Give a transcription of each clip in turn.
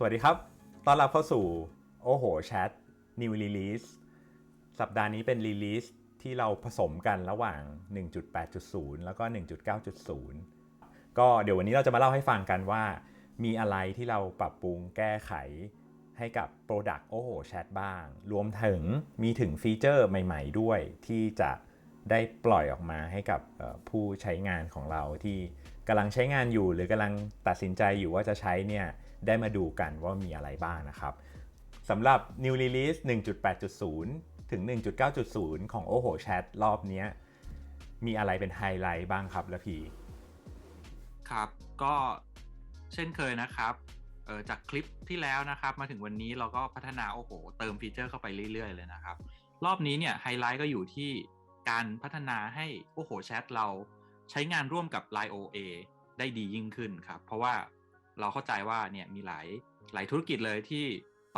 สวัสดีครับ ต้อนรับเข้าสู่ โอ้โหแชท New Release สัปดาห์นี้เป็น Release ที่เราผสมกันระหว่าง 1.8.0 แล้วก็ 1.9.0 ก็เดี๋ยววันนี้เราจะมาเล่าให้ฟังกันว่า มีอะไรที่เราปรับปรุงแก้ไขให้กับ Product โอ้โหแชทบ้าง รวมถึงมีถึงฟีเจอร์ใหม่ๆ ด้วยที่จะได้ปล่อยออกมาให้กับผู้ใช้งานของเราที่กำลังใช้งานอยู่ หรือกำลังตัดสินใจอยู่ว่าจะใช้เนี่ย ได้มาดูกันว่ามีอะไรบ้างนะครับสำหรับ New Release 1.8.0 ถึง 1.9.0 ของ OHO Chat รอบนี้มีอะไรเป็นไฮไลท์บ้างครับละพีครับก็เช่นเคยนะครับเออจากคลิปที่แล้วนะครับ มาถึงวันนี้เราก็พัฒนาโอ้โห เติมฟีเจอร์เข้าไปเรื่อย ๆ เลยนะครับ รอบนี้เนี่ยไฮไลท์ก็อยู่ที่การพัฒนาให้โอ้โหแชทเราใช้งานร่วมกับ Line OA ได้ดียิ่งขึ้นครับ เพราะว่า เราเข้าใจว่าเนี่ยมีหลายหลายธุรกิจเลยที่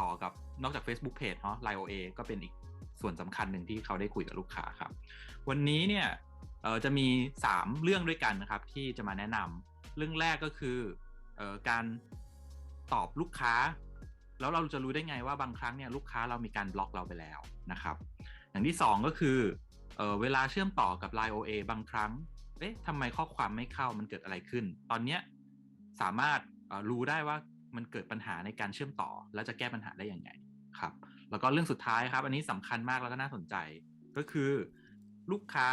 ต่อกับนอกจาก Facebook Page เนาะ Line OA ก็เป็นอีกส่วนสำคัญหนึ่งที่เขาได้คุยกับลูกค้าครับ วันนี้เนี่ยจะมี 3 เรื่องด้วยกันนะครับ ที่จะมาแนะนำเรื่องแรกก็คืออการตอบลูกค้า แล้วเราจะรู้ได้ไงว่าบางครั้งเนี่ยลูกค้าเรามีการบล็อกเราไปแล้วนะครับ อย่างที่ 2 ก็คือเออเวลาเชื่อมต่อกับ Line OA บางครั้ง เอ๊ะทำไมข้อความไม่เข้ามันเกิดอะไรขึ้น ตอนเนี้ยสามารถ รู้ได้ว่ามันเกิดปัญหาในการเชื่อมต่อ แล้วจะแก้ปัญหาได้อยังไงครับ แล้วก็เรื่องสุดท้ายครับ อันนี้สำคัญมากแล้วก็น่าสนใจ ก็คือลูกค้า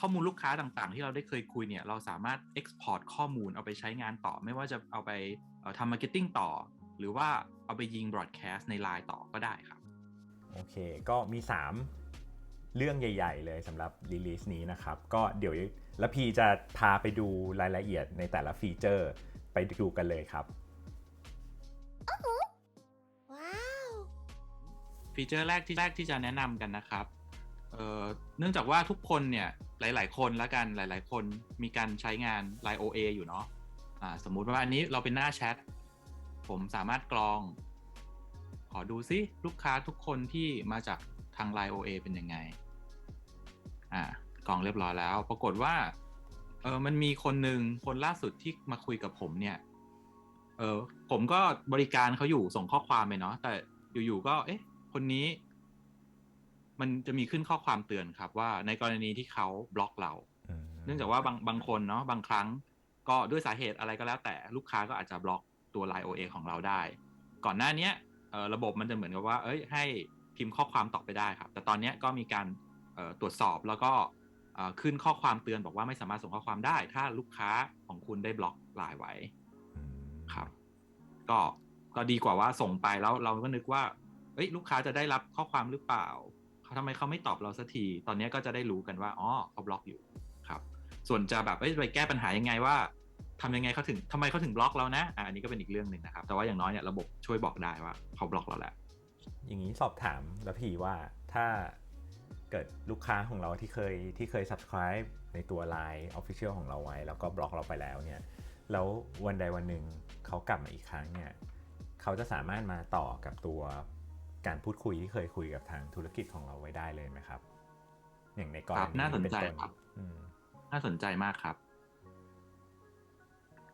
ข้อมูลลูกค้าต่างๆ ที่เราได้เคยคุยเนี่ย เราสามารถ export ข้อมูลเอาไปใช้งานต่อ ไม่ว่าจะเอาไปเอ่อทำ marketing ต่อ หรือว่าเอาไปยิง broadcast ใน Line ต่อก็ได้ครับ โอเค ก็มี 3 เรื่องใหญ่ ๆ เลยสำหรับรีลิสนี้นะครับ ก็เดี๋ยวแล้วพีจะพาไปดูรายละเอียดในแต่ละฟีเจอร์ ไปดูกันเลยครับ ว้าว ฟีเจอร์แรกที่แรกที่จะแนะนำกันนะครับเอ่อเนื่องจากว่าทุกคนเนี่ยหลาย ๆ คนละกันหลาย ๆ คนมีการใช้งาน Line OA อยู่เนาะอ่าสมมุติว่าอันนี้เราเป็นหน้าแชท ผมสามารถกรอง ขอดูซิลูกค้าทุกคนที่มาจากทาง Line OA เป็นยังไง อ่ากรองเรียบร้อยแล้ว ปรากฏว่า เออมันมีคนหนึ่งคนล่าสุดที่มาคุยกับผมเนี่ย เออผมก็บริการเขาอยู่ส่งข้อความไปเนาะแต่อยู่ๆก็ เอ๊ะ คนนี้ มันจะมีขึ้นข้อความเตือนครับ ว่าในกรณีที่เขาบล็อกเรา เนื่องจากว่าบางบางคนเนาะบางครั้ง ก็ด้วยสาเหตุอะไรก็แล้ว แต่ลูกค้าก็อาจจะบล็อกตัว Line OA ของเราได้ ก่อนหน้าเนี้ยเอ่อระบบมันจะเหมือนกับว่า เอ้ย ให้พิมพ์ข้อความตอบไปได้ครับ แต่ตอนเนี้ยก็มีการเอ่อตรวจสอบแล้วก็เอ่อ ขึ้นข้อความเตือนบอกว่าไม่สามารถส่งข้อความได้ ถ้าลูกค้าของคุณได้บล็อกไลน์ไว้ครับ ก็ก็ดีกว่าว่าส่งไปแล้วเราก็นึกว่าเอ้ยลูกค้าจะได้รับข้อความหรือเปล่าเขาทำไมเขาไม่ตอบเราสักที ตอนนี้ก็จะได้รู้กันว่าอ๋อเขาบล็อกอยู่ครับ ส่วนจะแบบเอ้ยไปแก้ปัญหายังไงว่าทำยังไงเขาถึงทำไมเขาถึงบล็อกเรานะอะอันนี้ก็เป็นอีกเรื่องหนึ่งนะครับ แต่ว่าอย่างน้อยเนี่ยระบบช่วยบอกได้ว่าเขาบล็อกเราแล้วอย่างนี้สอบถามแล้วพีว่าถ้า เกิดลูกค้าของเราที่เคยที่เคย subscribe ในตัว Line Official ของเราไว้ แล้วก็บล็อกเราไปแล้วเนี่ยแล้ววันใดวันหนึ่งเขากลับมาอีกครั้งเนี่ยเขาจะสามารถมาต่อกับตัวการพูดคุยที่เคยคุยกับทางธุรกิจของเราไว้ได้เลยไหมครับ อย่างในกรครับณีน่าสนใจเป็ต้ครับอืมน่าสนใจมากครับ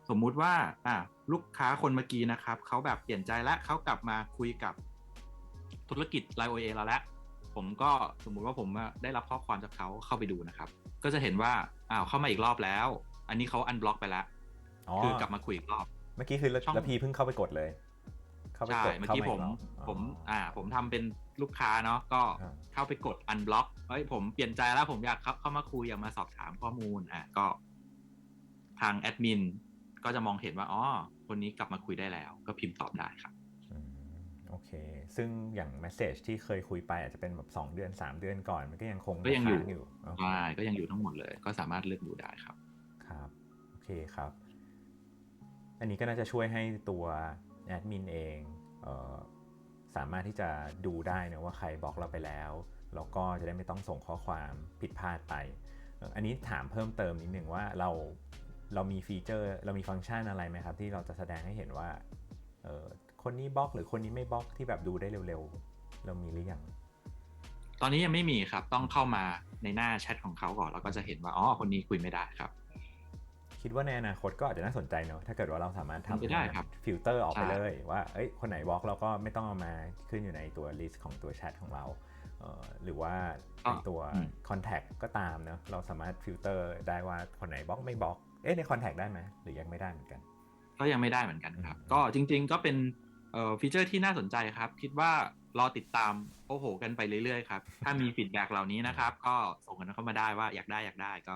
สมมุติว่า อะลูกค้าคนเมื่อกี้นะครับเขาแบบเปลี่ยนใจแล้วเขากลับมาคุยกับธุรกิจ Line OA เราแล้ว ผมก็สมมุติว่าผมได้รับข้อความจากเขาเข้าไปดูนะครับ ก็จะเห็นว่าอ้าวเข้ามาอีกรอบแล้ว อันนี้เขาอันบล็อกไปแล้วอ๋อคือกลับมาคุยอีกรอบ เมื่อกี้คือช่องแล้วพีเพิ่งเข้าไปกดเลยเข้าไปใช่กดเมื่อกี้ผมข้าาอีรอบผมอ๋ออ่า ผมทำเป็นลูกค้าเนาะก็อ่าเข้าไปกด unblock เฮ้ยผมเปลี่ยนใจแล้วผมอยากเข้าเข้ามาคุยอยากมาสอบถามข้อมูลอะก็ ทางแอดมินก็จะมองเห็นว่าอ๋อคนนี้กลับมาคุยได้แล้ว ก็พิมพ์ตอบได้ครับอืมโอ เค ซึ่งอย่าง message ที่เคยคุยไปอาจจะเป็นแบบ2เดือน 3 เดือนก่อน มันก็ยังคงก็ยังอยู่ค้าอยู่โอเคใช่ก็ยังอยู่ทั้งหมดเลย ก็สามารถเลือกดูได้ครับ ครับโอเคครับ อันนี้ก็น่าจะช่วยให้ตัวแอดมินเองเออสามารถที่จะดูได้นะว่าใครบล็อกเราไปแล้วแล้วก็จะได้ไม่ต้องส่งข้อความผิดพลาดไปเอ่ออันนี้ถามเพิ่มเติมนิดหนึ่งว่าเราเรามีฟีเจอร์ เรามีฟังก์ชันอะไรไหมครับ ที่เราจะแสดงให้เห็นว่าเออ คนนี้บล็อกหรือคนนี้ไม่บล็อกที่แบบดูได้เร็วๆ เรามีหรือยัง ตอนนี้ยังไม่มีครับ ต้องเข้ามาในหน้าแชทของเขาก่อน แล้วก็จะเห็นว่า อ๋อ คนนี้คุยไม่ได้ครับ คิดว่าในอนาคตก็อาจจะน่าสนใจเนอะถ้าเกิดว่าเราสามารถเป็นไปทำได้ครับ ฟิลเตอร์ออกไปใช่เลย ว่า เอ้ย คนไหนบล็อกเราก็ไม่ต้องเอามาขึ้นอยู่ในตัวลิสต์ของตัวแชทของเราเอ่อหรือว่าในตัว Contact ก็ตามเนอะเราสามารถฟิลเตอร์ได้ว่าคนไหนบล็อกไม่บล็อกเอ๊ะใน Contact ได้ไหมหรือยังไม่ได้เหมือนกัน ก็ยังไม่ได้เหมือนกันครับอืมก็จริง ๆ ก็เป็น เอ่อฟีเจอร์ที่น่าสนใจครับ คิดว่ารอติดตามโอ้โห กันไปเรื่อยๆครับ ถ้ามีฟีดแบ็กเหล่านี้นะครับ ก็ส่งกันเข้ามาได้ว่าอยากได้อยากได้ก็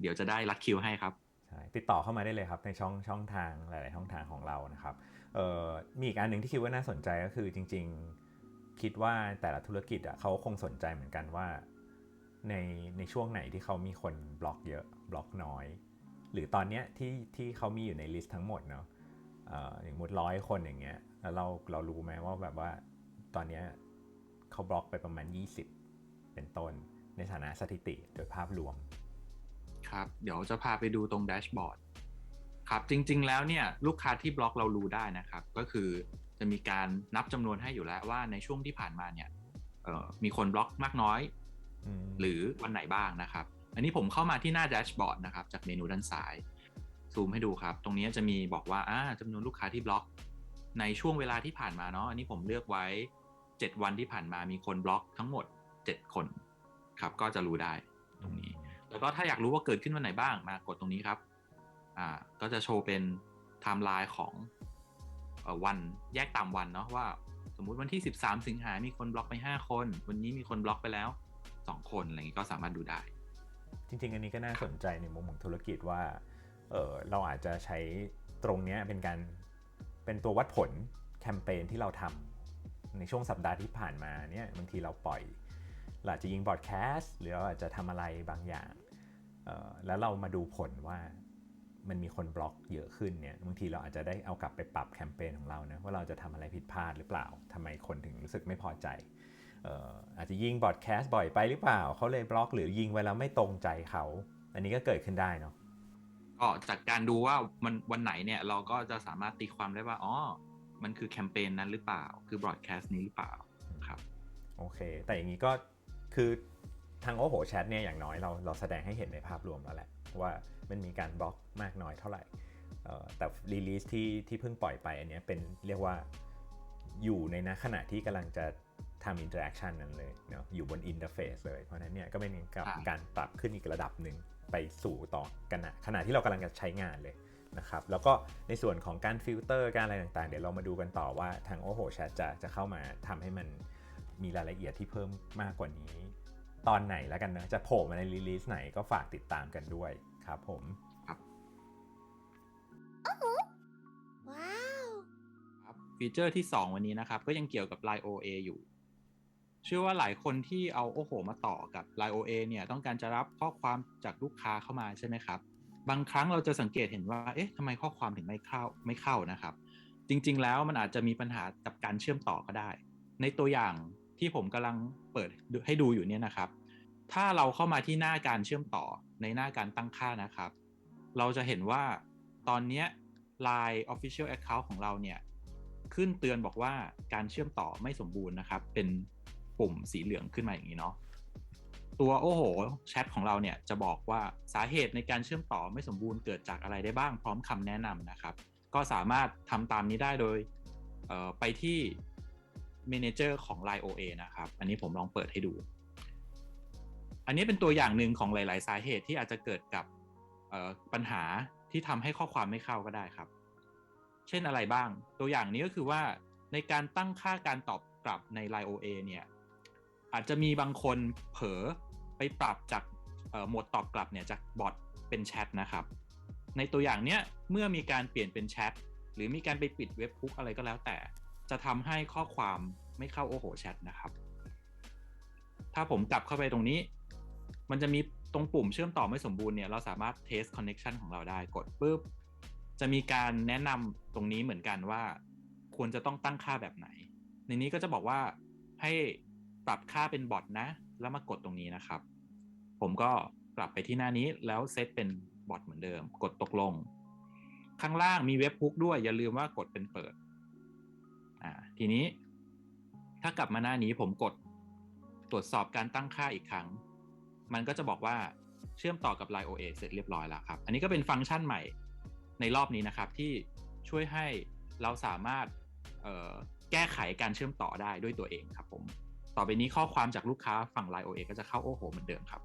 เดี๋ยวจะได้รัดคิวให้ครับใช่ติดต่อเข้ามาได้เลยครับในช่องช่องทางหลาย ๆ ช่องทางของเรานะครับเอ่อมีอีกอันหนึ่งที่คิดว่าน่าสนใจก็คือจริง ๆ คิดว่าแต่ละธุรกิจอะเขาคงสนใจเหมือนกันว่า ในในช่วงไหนที่เขามีคนบล็อกเยอะบล็อกน้อย หรือตอนเนี้ยที่ที่เขามีอยู่ในลิสต์ทั้งหมดเนาะเอ่ออย่างหมดร้อยคนอย่างเงี้ยแล้วเราเรารู้ไหมว่าแบบว่าตอนเนี้ยเขาบล็อกไปประมาณ 20 เป็นต้นในฐานะสถิติโดยภาพรวม ครับ เดี๋ยวจะพาไปดูตรงแดชบอร์ดครับจริง ๆ แล้วเนี่ยลูกค้าที่บล็อกเรารู้ได้นะครับ ก็คือจะมีการนับจำนวนให้อยู่แล้วว่าในช่วงที่ผ่านมาเนี่ยเอ่อมีคนบล็อกมากน้อยอืมหรือวันไหนบ้างนะครับ อันนี้ผมเข้ามาที่หน้าแดชบอร์ดนะครับ จากเมนูด้านซ้าย ซูมให้ดูครับ ตรงนี้จะมีบอกว่าอ่าจำนวนลูกค้าที่บล็อก ในช่วงเวลาที่ผ่านมาเนาะอันนี้ผมเลือกไว้ 7 วันที่ผ่านมามีคนบล็อกทั้งหมด 7 คนครับ ก็จะรู้ได้ตรงนี้ แล้วก็ถ้าอยากรู้ว่าเกิดขึ้นวันไหนบ้างมากดตรงนี้ครับอ่าก็จะโชว์เป็นไทม์ไลน์ของวันแยกตามวันเนาะว่า สมมุติวันที่ 13 สิงหามีคนบล็อกไป 5 คน วันนี้มีคนบล็อกไปแล้ว 2 คนอะไรอย่างงี้ก็สามารถดูได้ จริง ๆ อันนี้ก็น่าสนใจในมุมของธุรกิจว่า เเราอาจจะใช้ตรงนี้เป็นการเป็นตัววัดผลแคมเปญที่เราทำในช่วงสัปดาห์ที่ผ่านมาเนี่ยบางทีเราปล่อยเราอาจจะยิงบอดแคสต์หรือเราอาจจะทำอะไรบางอย่างออแล้วเรามาดูผลว่ามันมีคนบล็อกเยอะขึ้นเนี่ยบางทีเราอาจจะได้เอากลับไปปรับแคมเปญของเรานะว่าเราจะทำอะไรผิดพลาดหรือเปล่าทำไมคนถึงรู้สึกไม่พอใจอออาจจะยิงบอดแคสต์บ่อยไปหรือเปล่าเขาเลยบล็อก หรือยิงไว้แล้วไม่ตรงใจเขา อันนี้ก็เกิดขึ้นได้เนาะ ก็จากการดูว่ามันวันไหนเนี่ยเราก็จะสามารถตีความได้ว่าอ๋อมันคือแคมเปญนั้นหรือเปล่า คือบรอดแคสต์นี้หรือเปล่าครับโอเค แต่อย่างนี้ก็คือทางโอ้โหแชทเนี่ยอย่างน้อยเราเราแสดงให้เห็นในภาพรวมแล้วแหละ ว่ามันมีการบล็อกมากน้อยเท่าไหร่แต่รีลีสที่ที่เพิ่งปล่อยไปอันเนี้ยเป็นเรียกว่าอยู่ในณขณะที่กำลังจะทำอินเตอร์แอคชันนั้นเลยเนาะอยู่บนอินเทอร์เฟซเลย เพราะนั้นเนี่ยก็เป็นกับการปรับขึ้นอีกระดับหนึ่ง ไปสู่ต่อกันนะขณะที่เรากำลังจะใช้งานเลยนะครับแล้วก็ในส่วนของการฟิลเตอร์การอะไรต่างๆ เดี๋ยวเรามาดูกันต่อว่าทางโอ้โหแชทจะจะเข้ามาทำให้มันมีรายละเอียดที่เพิ่มมากกว่านี้ ตอนไหนแล้วกันนะจะโผล่มาในรีลีสไหนก็ฝากติดตามกันด้วยครับผมว้าวครับฟีเจอร์ที่ 2 วันนี้นะครับ ก็ยังเกี่ยวกับ Line OA อยู่ เชื่อว่าหลายคนที่เอาโอ้โห มาต่อกับ Line OA เนี่ยต้องการจะรับข้อความจากลูกค้าเข้ามาใช่ไหมครับ บางครั้งเราจะสังเกตเห็นว่าเอ๊ะทำไมข้อความถึงไม่เข้าไม่เข้านะครับ จริง ๆ แล้วมันอาจจะมีปัญหากับการเชื่อมต่อก็ได้ ในตัวอย่างที่ผมกำลังเปิดให้ดูอยู่เนี่ยนะครับ ถ้าเราเข้ามาที่หน้าการเชื่อมต่อในหน้าการตั้งค่านะครับ เราจะเห็นว่าตอนนี้ Line Official Account ของเราเนี่ยขึ้นเตือนบอกว่าการเชื่อมต่อไม่สมบูรณ์นะครับ เป็น ปุ่มสีเหลืองขึ้นมาอย่างนี้เนาะตัวโอ้โหแชทของเราเนี่ยจะบอกว่าสาเหตุในการเชื่อมต่อไม่สมบูรณ์เกิดจากอะไรได้บ้างพร้อมคำแนะนำนะครับ ก็สามารถทำตามนี้ได้โดยไปที่ Manager ของ Line OA นะครับ อันนี้ผมลองเปิดให้ดู อันนี้เป็นตัวอย่างหนึ่งของหลาย ๆ สาเหตุที่อาจจะเกิดกับปัญหาที่ทำให้ข้อความไม่เข้าก็ได้ครับ เช่นอะไรบ้าง ตัวอย่างนี้ก็คือว่าในการตั้งค่าการตอบกลับใน Line OA เนี่ย อาจจะมีบางคนเผลอไปปรับจากโหมดตอบกลับเนี่ยจากบอทเป็นแชทนะครับ ในตัวอย่างเนี้ยเมื่อมีการเปลี่ยนเป็นแชทหรือมีการไปปิดเว็บคุกอะไรก็แล้วแต่ จะทำให้ข้อความไม่เข้าโอโหแชทนะครับ ถ้าผมกลับเข้าไปตรงนี้ มันจะมีตรงปุ่มเชื่อมต่อไม่สมบูรณ์เนี่ยเราสามารถ test connection ของเราได้กดปุ๊บจะมีการแนะนำตรงนี้เหมือนกันว่า ควรจะต้องตั้งค่าแบบไหน ในนี้ก็จะบอกว่าให้ ปรับค่าเป็นบอทนะ แล้วมากดตรงนี้นะครับ ผมก็กลับไปที่หน้านี้แล้วเซตเป็นบอทเหมือนเดิม กดตกลง ข้างล่างมีเว็บพุกด้วย อย่าลืมว่ากดเป็นเปิด อ่า ทีนี้ ถ้ากลับมาหน้านี้ผมกดตรวจสอบการตั้งค่าอีกครั้ง มันก็จะบอกว่าเชื่อมต่อกับ Line OA เสร็จเรียบร้อยแล้วครับ อันนี้ก็เป็นฟังก์ชันใหม่ในรอบนี้นะครับที่ช่วยให้เราสามารถแก้ไขการเชื่อมต่อได้ด้วยตัวเองครับผม ต่อไปนี้ข้อความจากลูกค้าฝั่ง Line OA ก็จะเข้าโอ้โหเหมือนเดิมครับ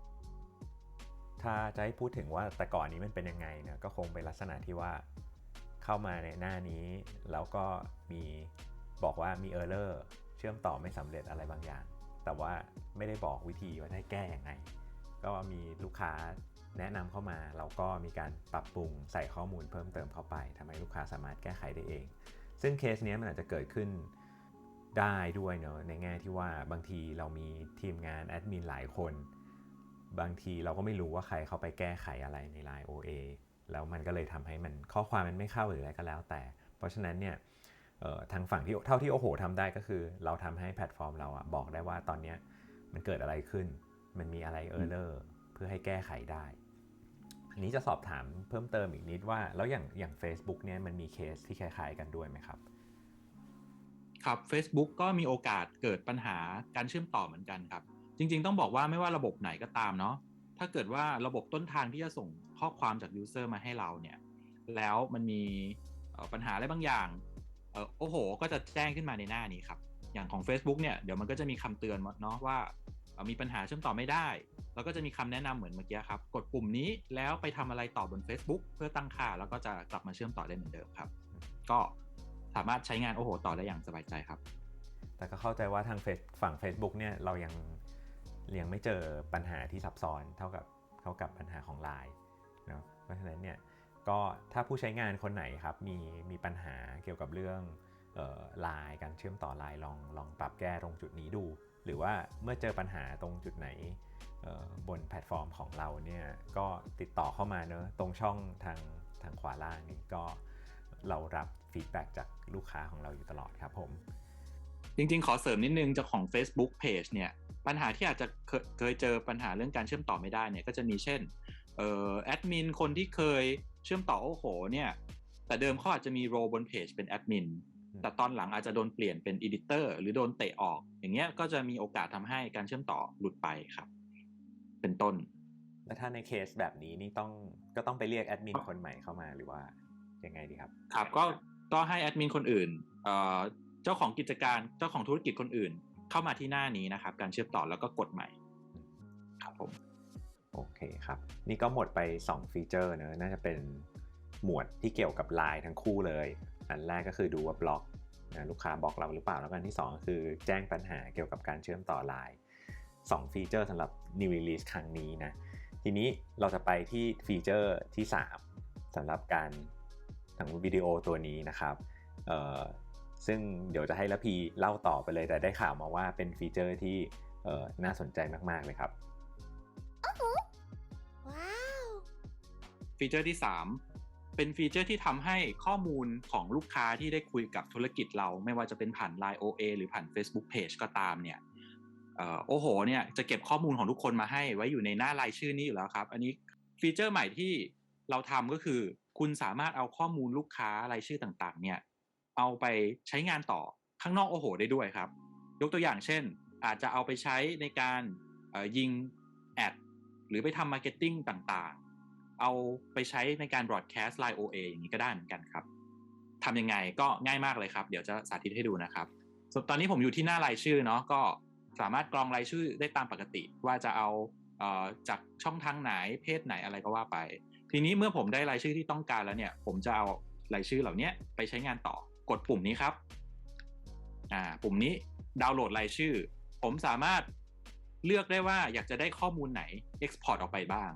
ถ้าจะให้พูดถึงว่าแต่ก่อนนี้มันเป็นยังไงเนี่ยก็คงเป็นลักษณะที่ว่าเข้ามาในหน้านี้ แล้วก็มีบอกว่ามีเออร์เลอร์เชื่อมต่อไม่สำเร็จอะไรบางอย่าง แต่ว่าไม่ได้บอกวิธีว่าให้แก้ยังไง ก็มีลูกค้าแนะนำเข้ามาเราก็มีการปรับปรุงใส่ข้อมูลเพิ่มเติมเข้าไปทำให้ลูกค้าสามารถแก้ไขได้เอง ซึ่งเคสเนี้ยมันอาจจะเกิดขึ้น ได้ด้วยเนอะในแง่ที่ว่าบางทีเรามีทีมงานแอดมินหลายคน บางทีเราก็ไม่รู้ว่าใครเขาไปแก้ไขอะไรใน Line OA แล้วมันก็เลยทำให้มันข้อความมันไม่เข้าหรืออะไรก็แล้วแต่ เพราะฉะนั้นเนี่ยทางฝั่งที่เท่าที่โอโหทำได้ก็คือ เราทำให้แพลตฟอร์มเราอะบอกได้ว่าตอนเนี้ยมันเกิดอะไรขึ้น มันมีอะไรเออร์เลอร์เพื่อให้แก้ไขได้ อันนี้จะสอบถามเพิ่มเติมอีกนิดว่า แล้วอย่างอย่าง Facebook เนี่ยมันมีเคสที่คล้ายๆกันด้วยไหมครับ ครับ Facebook ก็มีโอกาสเกิดปัญหาการเชื่อมต่อเหมือนกันครับ จริง ๆ ต้องบอกว่าไม่ว่าระบบไหนก็ตามเนาะถ้าเกิดว่าระบบต้นทางที่จะส่งข้อความจากยูเซอร์มาให้เราเนี่ย แล้วมันมีปัญหาอะไรบางอย่างโอ้โห ก็จะแจ้งขึ้นมาในหน้านี้ครับ อย่างของ Facebook เนี่ยเดี๋ยวมันก็จะมีคำเตือนเนาะว่ามีปัญหาเชื่อมต่อไม่ได้ แล้วก็จะมีคำแนะนำเหมือนเมื่อกี้ครับ กดปุ่มนี้แล้วไปทำอะไรต่อบน Facebook เพื่อตั้งค่าแล้วก็จะกลับมาเชื่อมต่อได้เหมือนเดิมครับ ก็ สามารถใช้งานโอ้โหต่อได้อย่างสบายใจครับ แต่ก็เข้าใจว่าทางเฟซฝั่ง Facebook เนี่ยเรายังยังไม่เจอปัญหาที่ซับซ้อนเท่ากับเท่ากับปัญหาของ Line เนาะเพราะฉะนั้นเนี่ยก็ถ้าผู้ใช้งานคนไหนครับมีมีปัญหาเกี่ยวกับเรื่องไลน์การเชื่อมต่อไลน์ลองลองปรับแก้ตรงจุดนี้ดู หรือว่าเมื่อเจอปัญหาตรงจุดไหนบนแพลตฟอร์มของเราเนี่ยก็ติดต่อเข้ามาเนอะตรงช่องทางทางขวาล่างนี้ก็เรารับ ฟีดแบ็กจากลูกค้าของเราอยู่ตลอดครับผม จริงๆ ขอเสริมนิดนึงจากของ Facebook Page เนี่ยปัญหาที่อาจจะเคยเคยเจอปัญหาเรื่องการเชื่อมต่อไม่ได้เนี่ยก็จะมีเช่นเอ่อแอดมินคนที่เคยเชื่อมต่อโอ้โหเนี่ยแต่เดิมเขาอาจจะมีโรบนเพจเป็นแอดมินแต่ตอนหลังอาจจะโดนเปลี่ยนเป็นอีดิเตอร์หรือโดนเตะออก อย่างเงี้ยก็จะมีโอกาสทำให้การเชื่อมต่อหลุดไปครับ เป็นต้น แล้วถ้าในเคสแบบนี้นี่ต้องก็ต้องไปเรียกแอดมินคนใหม่เข้ามาหรือว่ายังไงดีครับ ครับก็ ก็ให้แอดมินคนอื่นเจ้าของกิจการเจ้าของธุรกิจคนอื่น เข้ามาที่หน้านี้นะครับ การเชื่อมต่อแล้วก็กดใหม่ ครับผมโอเคครับ นี่ก็หมดไป 2 ฟีเจอร์เนอะน่าจะเป็นหมวดที่เกี่ยวกับ Line ทั้งคู่เลย อันแรกก็คือดูว่าบล็อกนะลูกค้าบอกเราหรือเปล่า แล้วกันที่ 2 ก็คือแจ้งปัญหาเกี่ยวกับการเชื่อมต่อ Line 2ฟีเจอร์สำหรับ New Release ครั้งนี้นะ ทีนี้เราจะไปที่ฟีเจอร์ที่ 3สำหรับการ ทั้งวิดีโอตัวนี้นะครับเอ่อซึ่งเดี๋ยวจะให้ละพีเล่าต่อไปเลย แต่ได้ข่าวมาว่าเป็นฟีเจอร์ที่เอ่อน่าสนใจมากๆเลยครับว้าวฟีเจอร์ที่ 3 เป็นฟีเจอร์ที่ทำให้ข้อมูลของลูกค้าที่ได้คุยกับธุรกิจเรา ไม่ว่าจะเป็นผ่าน Line OA หรือผ่าน Facebook Page ก็ตามเนี่ยเอ่อโอ้โหเนี่ยจะเก็บข้อมูลของทุกคนมาให้ไว้อยู่ในหน้ารายชื่อนี้อยู่แล้วครับ อันนี้ฟีเจอร์ใหม่ที่เราทำก็คือ คุณสามารถเอาข้อมูลลูกค้ารายชื่อต่างๆ เนี่ย เอาไปใช้งานต่อข้างนอกโอโห ได้ด้วยครับ ยกตัวอย่างเช่น อาจจะเอาไปใช้ในการยิงแอดหรือไปทำมาร์เก็ตติ้งต่างๆ เอาไปใช้ในการบ r อ a แคสต์ Line OA อย่างนี้ก็ได้เหมือนกันครับทำยังไงก็ง่ายมากเลยครับ เดี๋ยวจะสาธิตให้ดูนะครับส่วนตอนนี้ผมอยู่ที่หน้ารายชื่อเนาะก็สามารถกรองรายชื่อได้ตามปกติ ว่าจะเอาเอ่อจากช่องทางไหนเพศไหนอะไรก็ว่าไป ทีนี้เมื่อผมได้รายชื่อที่ต้องการแล้วเนี่ย ผมจะเอารายชื่อเหล่านี้ไปใช้งานต่อกดปุ่มนี้ครับ อ่า ปุ่มนี้ดาวน์โหลดรายชื่อ ผมสามารถเลือกได้ว่าอยากจะได้ข้อมูลไหน Export ออกไปบ้าง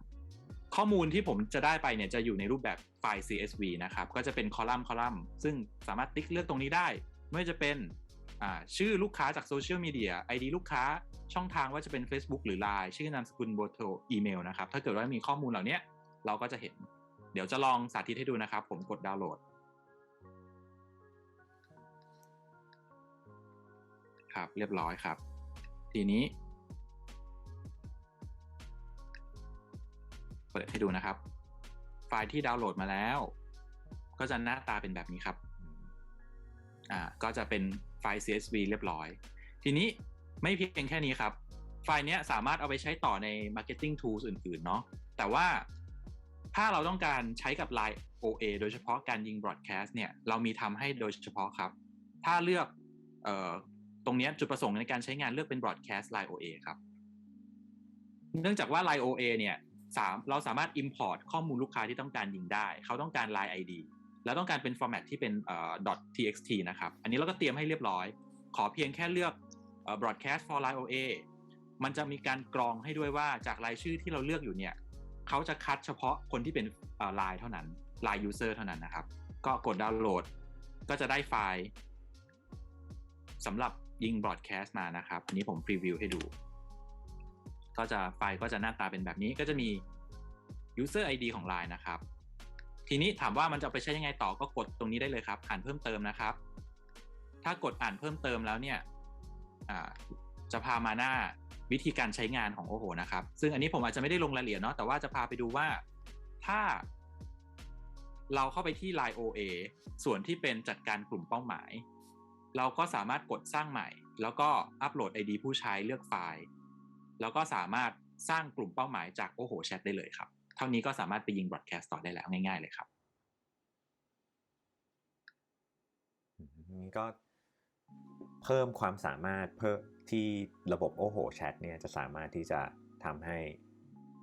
ข้อมูลที่ผมจะได้ไปเนี่ยจะอยู่ในรูปแบบไฟล์ CSV นะครับ ก็จะเป็นคอลัมน์คอลัมน์ซึ่งสามารถติ๊กเลือกตรงนี้ได้ ไม่ว่าจะเป็นอ่าชื่อลูกค้าจากโซเชียลมีเดีย ID ลูกค้าช่องทางว่าจะเป็น Facebook หรือ Line ชื่อนามสกุลเบอร์โทรอีเมลนะครับ ถ้าเกิดว่ามีข้อมูลเหล่านี้ เราก็จะเห็น เดี๋ยวจะลองสาธิตให้ดูนะครับ ผมกดดาวน์โหลดครับเรียบร้อยครับ ทีนี้ เปิดให้ดูนะครับ ไฟล์ที่ดาวน์โหลดมาแล้ว ก็จะหน้าตาเป็นแบบนี้ครับอ่าก็จะเป็นไฟล์ CSV เรียบร้อย ทีนี้ไม่เพียงแค่นี้ครับ ไฟล์เนี้ยสามารถเอาไปใช้ต่อใน Marketing Tools อื่น ๆ เนาะแต่ว่า ถ้าเราต้องการใช้กับ Line OA โดยเฉพาะการยิง broadcast เนี่ยเรามีทำให้โดยเฉพาะครับ ถ้าเลือกเอ่อตรงนี้จุดประสงค์ในการใช้งานเลือกเป็น broadcast Line OA ครับ เนื่องจากว่า Line OA เนี่ยสามเราสามารถ import ข้อมูลลูกค้าที่ต้องการยิงได้ เขาต้องการ Line ID แล้วต้องการเป็น format ที่เป็น .txt นะครับ อันนี้เราก็เตรียมให้เรียบร้อย ขอเพียงแค่เลือกเอ่อ broadcast for Line OA มันจะมีการกรองให้ด้วยว่าจากรายชื่อที่เราเลือกอยู่เนี่ย เขาจะคัดเฉพาะคนที่เป็นไลน์เท่านั้น Line User เท่านั้นนะครับ ก็กดดาวน์โหลด ก็จะได้ไฟล์สำหรับยิง broadcast มานะครับ อันนี้ผมพรีวิวให้ดู ก็จะไฟล์ก็จะหน้าตาเป็นแบบนี้ก็จะมี user ID ของ Line นะครับ ทีนี้ถามว่ามันจะไปใช้ยังไงต่อก็กดตรงนี้ได้เลยครับ อ่านเพิ่มเติมนะครับ ถ้ากดอ่านเพิ่มเติมแล้วเนี่ยจะพามาหน้า วิธีการใช้งานของโอโหนะครับ ซึ่งอันนี้ผมอาจจะไม่ได้ลงรายละเอียดเนาะแต่ว่าจะพาไปดูว่าถ้าเราเข้าไปที่ Line OA ส่วนที่เป็นจัดการกลุ่มเป้าหมาย เราก็สามารถกดสร้างใหม่ แล้วก็อัปโหลด ID ผู้ใช้เลือกไฟล์ แล้วก็สามารถสร้างกลุ่มเป้าหมายจากโอโหแชทได้เลยครับ เท่านี้ก็สามารถไปยิง broadcast ต่อได้แล้วง่ายๆเลยครับนี่ก็เพิ่มความสามารถเพิ่ม ที่ระบบโอโหแชทเนี่ยจะสามารถที่จะทำให้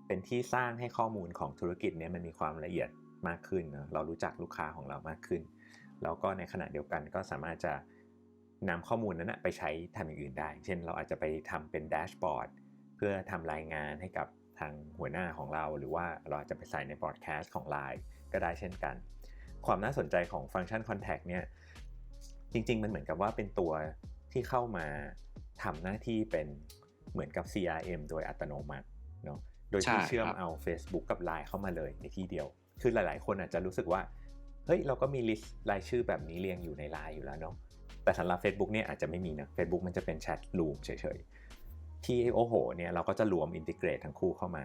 เป็นที่สร้างให้ข้อมูลของธุรกิจเนี่ยมันมีความละเอียดมากขึ้นนะเรารู้จักลูกค้าของเรามากขึ้น แล้วก็ในขณะเดียวกันก็สามารถจะนำข้อมูลนั้นนะไปใช้ทำอย่างอื่นได้ เช่นเราอาจจะไปทำเป็นแดชบอร์ดเพื่อทำรายงานให้กับทางหัวหน้าของเรา หรือว่าเราอาจจะไปใส่ในบอร์ดแคสต์ของ Line ก็ได้เช่นกัน ความน่าสนใจของฟังก์ชัน Contact เนี่ยจริง ๆ มันเหมือนกับว่าเป็นตัวที่เข้ามา ทำหน้าที่เป็นเหมือนกับ CRM โดยอัตโนมัติเนาะโดยที่ใช่เชื่อมครับเอา Facebook กับ Line เข้ามาเลยในที่เดียว คือหลาย ๆ คนอาจจะรู้สึกว่าเฮ้ยเราก็มีลิสต์รายชื่อแบบนี้เรียงอยู่ใน Line อยู่แล้วเนาะแต่สำหรับ Facebook เนี่ยอาจจะไม่มีนะ Facebook มันจะเป็นแชทรูมเฉยๆ ที่โอ้โหเนี่ยเราก็จะรวมอินทิเกรตทั้งคู่เข้ามา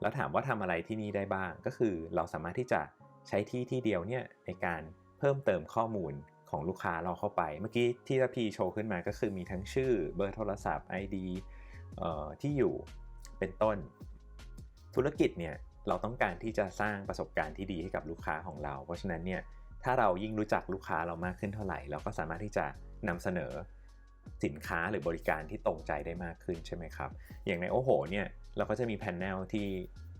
แล้วถามว่าทำอะไรที่นี่ได้บ้างก็คือเราสามารถที่จะใช้ที่ที่เดียวเนี่ยในการเพิ่มเติมข้อมูล ของลูกค้าเราเข้าไป เมื่อกี้ที่ระพีโชว์ขึ้นมาก็คือมีทั้งชื่อเบอร์โทรศัพท์ ID ที่อยู่เป็นต้น ธุรกิจเนี่ยเราต้องการที่จะสร้างประสบการณ์ที่ดีให้กับลูกค้าของเรา เพราะฉะนั้นเนี่ยถ้าเรายิ่งรู้จักลูกค้าเรามากขึ้นเท่าไหร่ เราก็สามารถที่จะนำเสนอสินค้าหรือบริการที่ตรงใจได้มากขึ้นใช่ไหมครับ อย่างในโอโหเนี่ยเราก็จะมีแพนเนลที่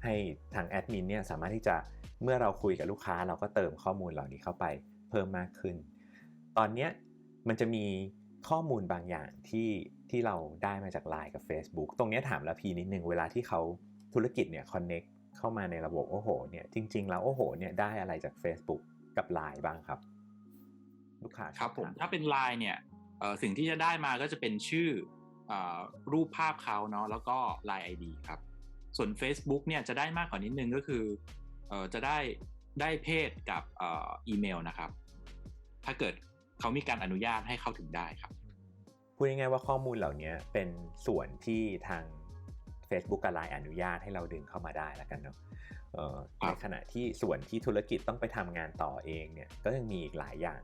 ให้ทางแอดมินเนี่ยสามารถที่จะเมื่อเราคุยกับลูกค้าเราก็เติมข้อมูลเหล่านี้เข้าไปเพิ่มมากขึ้น ตอนเนี้ยมันจะมีข้อมูลบางอย่างที่ที่เราได้มาจาก Line กับ Facebook ตรงเนี้ยถามละพีนิดนึงเวลาที่เขาธุรกิจเนี่ยคอนเน็กเข้ามาในระบบโอโหเนี่ยจริง ๆ แล้วโอโหเนี่ยได้อะไรจาก Facebook กับ Line บ้างครับ ลูกค้าครับผมชอถ้าเป็น Line เนี่ยเอ่อสิ่งที่จะได้มาก็จะเป็นชื่อเออรูปภาพเขาเนาะแล้วก็ Line ID ครับ ส่วน Facebook เนี่ยจะได้มากกว่านิดนึงก็คือเออจะได้ได้เพศกับเอ่ออีเมลนะครับ ถ้าเกิด เขามีการอนุญาตให้เข้าถึงได้ครับพูดง่ายๆว่าข้อมูลเหล่านี้เป็นส่วนที่ทาง Facebook กับ Line อนุญาตให้เราดึงเข้ามาได้แล้วกันเนาะเอ่อครัในบขณะที่ส่วนที่ธุรกิจต้องไปทำงานต่อเองเนี่ยก็ยังมีอีกหลายอย่าง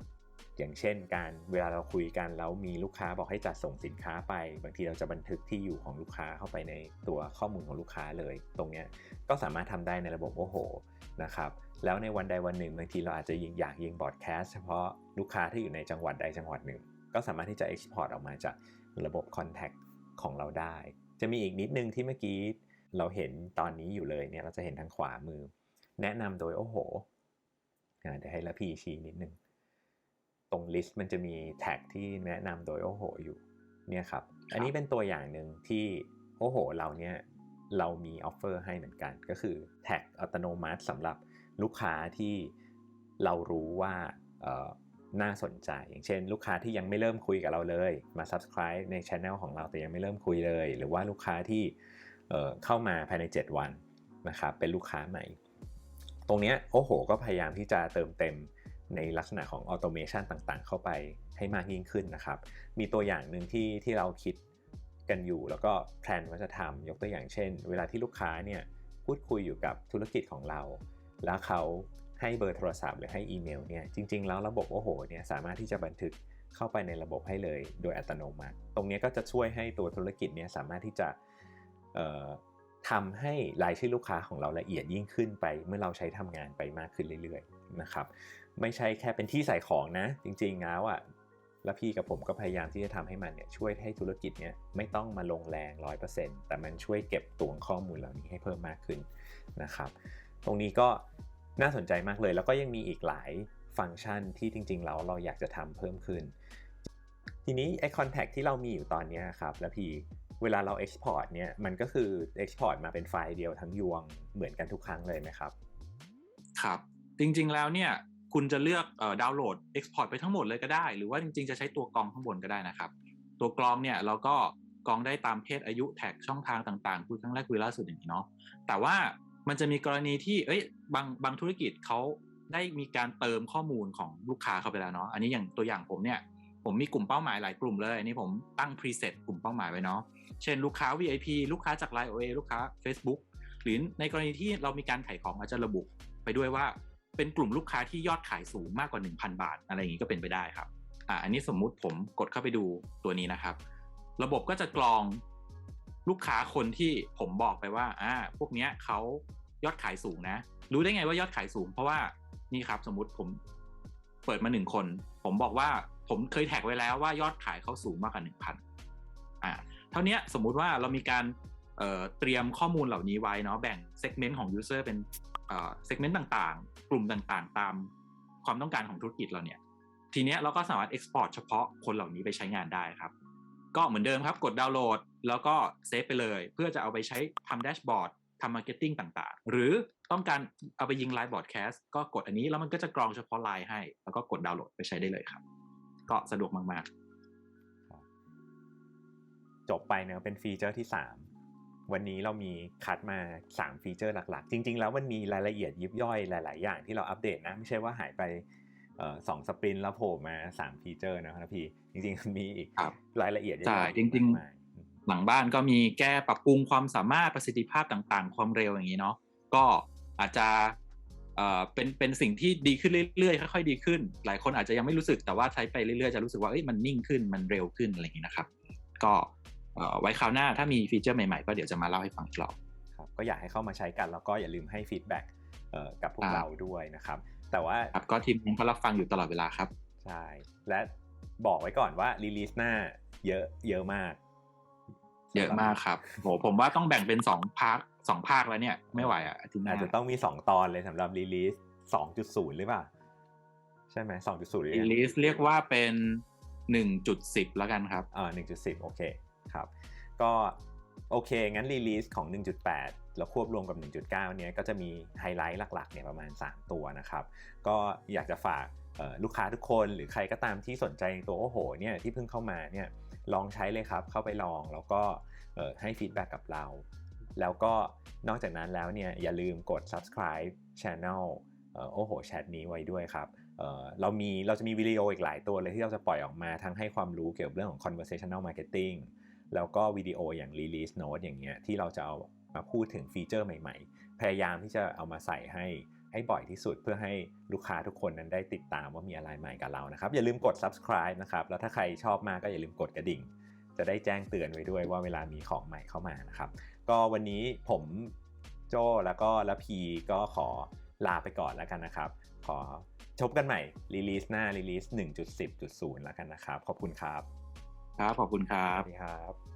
อย่างเช่น การเวลาเราคุยกันแล้วมีลูกค้าบอกให้จัดส่งสินค้าไป บางทีเราจะบันทึกที่อยู่ของลูกค้าเข้าไปในตัวข้อมูลของลูกค้าเลย ตรงเนี้ยก็สามารถทำได้ในระบบโอ้โหนะครับ แล้วในวันใดวันหนึ่งบางทีเราอาจจะยิงอยากยิงบอดแคสเฉพาะลูกค้าที่อยู่ในจังหวัดใดจังหวัดหนึ่ง ก็สามารถที่จะ Export ออกมาจากระบบ Contact ของเราได้ จะมีอีกนิดนึงที่เมื่อกี้เราเห็นตอนนี้อยู่เลยเนี่ยเราจะเห็นทางขวามือ แนะนำโดยโอ้โหอ่าเดี๋ยวให้ละพีชี้นิดนึงตรงลิสต์มันจะมีแท็กที่แนะนำโดยโอ้โหอยู่เนี่ยครับ อันนี้เป็นตัวอย่างหนึ่งที่โอ้โหเราเนี่ยเรามีออฟเฟอร์ให้เหมือนกัน ก็คือแท็กอัตโนมัติสำหรับ ลูกค้าที่เรารู้ว่าน่าสนใจ อย่างเช่น ลูกค้าที่ยังไม่เริ่มคุยกับเราเลย มา subscribe ใน channel ของเราแต่ยังไม่เริ่มคุยเลย หรือว่าลูกค้าที่เเข้ามาภายใน 7 วันนะครับเป็นลูกค้าใหม่ ตรงนี้โอ้โห ก็พยายามที่จะเติมเต็มในลักษณะของออโตเมชันต่างๆ เข้าไปให้มากยิ่งขึ้นนะครับ มีตัวอย่างหนึ่งที่ที่เราคิดกันอยู่ แล้วก็แพลนว่าจะทำยกตัวอย่างเช่น เวลาที่ลูกค้าเนี่ยพูดคุยอยู่กับธุรกิจของเรา แล้วเขาให้เบอร์โทรศัพท์หรือให้อีเมลเนี่ยจริง ๆ แล้วระบบโอ้โหเนี่ยสามารถที่จะบันทึกเข้าไปในระบบให้เลยโดยอัตโนมัติ ตรงนี้ก็จะช่วยให้ตัวธุรกิจเนี่ยสามารถที่จะทำให้รายชื่อลูกค้าของเราละเอียดยิ่งขึ้นไป เมื่อเราใช้ทำงานไปมากขึ้นเรื่อยๆนะครับไม่ใช่แค่เป็นที่ใส่ของนะ จริงๆแล้วอะแล้วพี่กับผมก็พยายามที่จะทำให้มันเนี่ยช่วยให้ธุรกิจเนี่ยไม่ต้องมาลงแรง 100%แต่มันช่วยเก็บตวงข้อมูลเหล่านี้ให้เพิ่มมากขึ้นนะครับ ตรงนี้ก็น่าสนใจมากเลย แล้วก็ยังมีอีกหลายฟังก์ชันที่จริงๆแล้วเราอยากจะทำเพิ่มขึ้น ทีนี้ไอ้ contact ที่เรามีอยู่ตอนนี้ครับแล้วพี่เวลาเรา export เนี่ยมันก็คือ export มาเป็นไฟล์เดียวทั้งยวงเหมือนกันทุกครั้งเลยไหมครับ ครับ จริงๆแล้วเนี่ยคุณจะเลือกเอ่อดาวน์โหลด Export ไปทั้งหมดเลยก็ได้ หรือว่าจริงๆจะใช้ตัวกรองข้างบนก็ได้นะครับ ตัวกรองเนี่ยเราก็กรองได้ตามเพศอายุแท็กช่องทางต่างๆคุยครั้งแรกคุยล่าสุดอย่างนี้เนาะแต่ว่า มันจะมีกรณีที่เอ้ยบางบางธุรกิจเขาได้มีการเติมข้อมูลของลูกค้าเข้าไปแล้วเนาะอันนี้อย่างตัวอย่างผมเนี่ยผมมีกลุ่มเป้าหมายหลายกลุ่มเลยอันนี้ผมตั้ง preset กลุ่มเป้าหมายไว้เนาะเช่นลูกค้า VIP ลูกค้าจาก Line OA ลูกค้า Facebook หรือในกรณีที่เรามีการขายของอาจจะระบุไปด้วยว่าเป็นกลุ่มลูกค้าที่ยอดขายสูงมากกว่า 1,000 บาท อะไรอย่างนี้ก็เป็นไปได้ครับอ่าอันนี้สมมุติผมกดเข้าไปดูตัวนี้นะครับ ระบบก็จะกรอง ลูกค้าคนที่ผมบอกไปว่าอ่าพวกเนี้ยเขายอดขายสูงนะ รู้ได้ไงว่ายอดขายสูง เพราะว่านี่ครับสมมุติผมเปิดมาหนึ่งคน ผมบอกว่าผมเคยแท็กไว้แล้วว่ายอดขายเขาสูงมากกว่าหนึ่งพันอ่าเท่านี้สมมุติว่าเรามีการเเตรียมข้อมูลเหล่านี้ไว้เนาะแบ่งเซกเมนต์ของ User เป็นเอ่อเซกเมนต์ต่างๆ กลุ่มต่างๆ ตามความต้องการของธุรกิจเราเนี่ย ทีเนี้ยเราก็สามารถ export เฉพาะคนเหล่านี้ไปใช้งานได้ครับ ก็เหมือนเดิมครับกดดาวน์โหลด แล้วก็เซฟไปเลย เพื่อจะเอาไปใช้ทำแดชบอร์ดทำมาร์เก็ตติ้งต่างๆ หรือต้องการเอาไปยิงไลฟ์บอร์ดแคสต์ก็กดอันนี้แล้วมันก็จะกรองเฉพาะไลน์ให้ แล้วก็กดดาวน์โหลดไปใช้ได้เลยครับ ก็สะดวกมากๆ จบไปเนอะเป็นฟีเจอร์ที่ 3 วันนี้เรามีคัดมา 3 ฟีเจอร์หลักๆ จริง ๆ แล้วมันมีรายละเอียดยิบย่อยหลาย ๆ อย่างที่เราอัปเดตนะ ไม่ใช่ว่าหายไป สองสปรินต์แล้วโผล่มา3ฟีเจอร์นะครับพี่ จริงๆมันมีอีกครับรายละเอียดเยอะใช่แยะจริงๆมากมายอืมหลังบ้านก็มีแก้ปรับปรุงความสามารถประสิทธิภาพต่างๆ ความเร็วอย่างนี้เนาะก็อาจจะเอ่อเป็นเป็นสิ่งที่ดีขึ้นเรื่อยๆค่อยๆดีขึ้น หลายคนอาจจะยังไม่รู้สึกแต่ว่าใช้ไปเรื่อยๆจะรู้สึกว่าเอ้ยมันนิ่งขึ้นมันเร็วขึ้นอะไรอย่างนี้นะครับ ก็เอ่อไว้คราวหน้าถ้ามีฟีเจอร์ใหม่ๆ ก็เดี๋ยวจะมาเล่าให้ฟังอีกรอบครับก็อยากให้เข้ามาใช้กันแล้วก็อย่าลืมให้ฟีดแบ็กกับพวกครับเราด้วยนะครับ แต่ว่าครับก็ทีมงานก็รับฟังอยู่ตลอดเวลาครับ ใช่ และบอกไว้ก่อนว่ารีลีสหน้าเยอะเยอะมาก เยอะมากครับโหผมว่าต้องแบ่งเป็นสองภาคสองภาคแล้วเนี่ย ไม่ไหวอะอาทีหน้าอาจจะต้องมี2ตอนเลยสำหรับรีลีส2.0หรือเปล่า ใช่ไหม2.0หรือรียังลิสเรียกว่าเป็นหนึ่งจุดสิบแล้วกันครับอ่า1.10โอเคครับ ก็ โอเค งั้นรีลีสของ 1.8 แล้วควบรวมกับ 1.9 เนี้ยก็จะมีไฮไลท์หลักๆเนี่ยประมาณ 3 ตัวนะครับ ก็อยากจะฝากลูกค้าทุกคนหรือใครก็ตามที่สนใจในตัวโอโหเนี่ยที่เพิ่งเข้ามาเนี่ยลองใช้เลยครับ เข้าไปลองแล้วก็ให้ฟีดแบ็กกับเรา แล้วก็นอกจากนั้นแล้วเนี่ยอย่าลืมกด subscribe channel เอ่อโอ้โหแชทนี้ไว้ด้วยครับเเรามีเราจะมีวิดีโออีกหลายตัวเลยที่เราจะปล่อยออกมาทั้งให้ความรู้เกี่ยวกับเรื่องของ conversational marketing แล้วก็วิดีโออย่าง release note อย่างเงี้ยที่เราจะเอามาพูดถึงฟีเจอร์ใหม่ๆ พยายามที่จะเอามาใส่ให้ให้บ่อยที่สุดเพื่อให้ลูกค้าทุกคนนั้นได้ติดตามว่ามีอะไรใหม่กับเรานะครับ อย่าลืมกด subscribe นะครับ แล้วถ้าใครชอบมากก็อย่าลืมกดกระดิ่ง จะได้แจ้งเตือนไว้ด้วยว่าเวลามีของใหม่เข้ามานะครับ ก็วันนี้ผมโจแล้วก็ละพีก็ขอลาไปก่อนแล้วกันนะครับ ขอชบกันใหม่รีลีสหน้ารีลีส1.10.0 แล้วกันนะครับ ขอบคุณครับ ครับขอบคุณครัสบวัสดีครับ